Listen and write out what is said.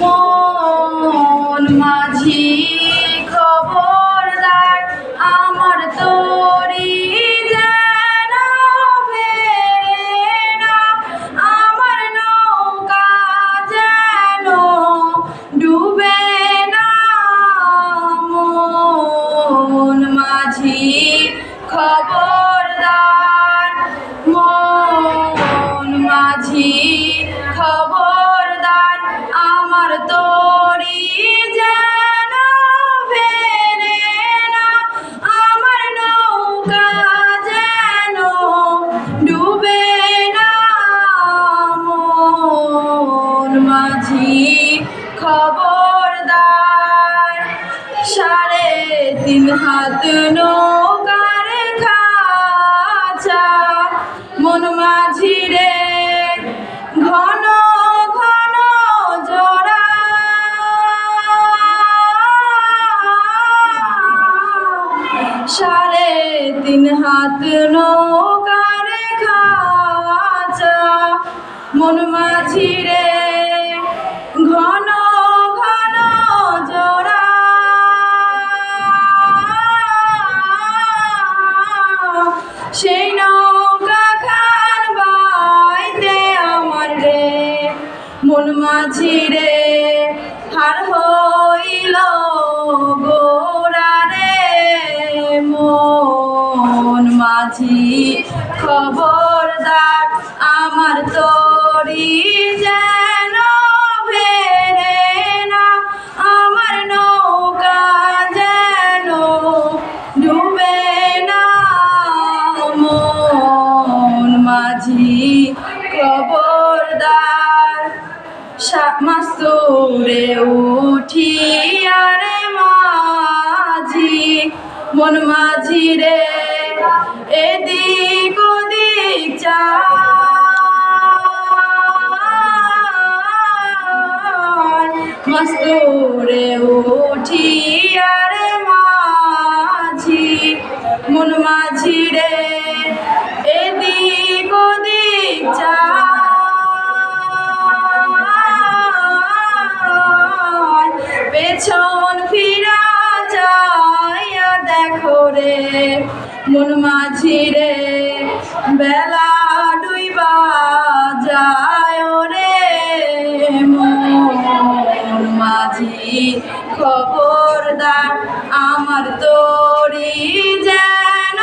মন মাঝি না, আমার নৌকা যেন ডুবে না। মন মাঝি খবরদার, সাড়ে তিন নৌকার খাঁচা। মন মাঝি সাড়ে তিন হাত নৌকার খাঁচা মন মাঝি রে, ঘন ঘন জোড়া। সেই নৌকা খান বাইতে আমার রে। মন মাঝি রে, হার হইল মাঝি খবরদার আমার তরি যেন ফেরে না, আমার নৌকা যেন ডুবে না। মন মাঝি খবরদার মাস্তুরে উঠি আরে মাঝি, মন মাঝি রে এদিক ওদিক চায় মাস্তুরে উঠি আর মাঝি মন মাঝি রে। রে মন মাঝি রে বেলা ডুইবা যায় রে মন মাঝি খবরদার আমার তোরি যেন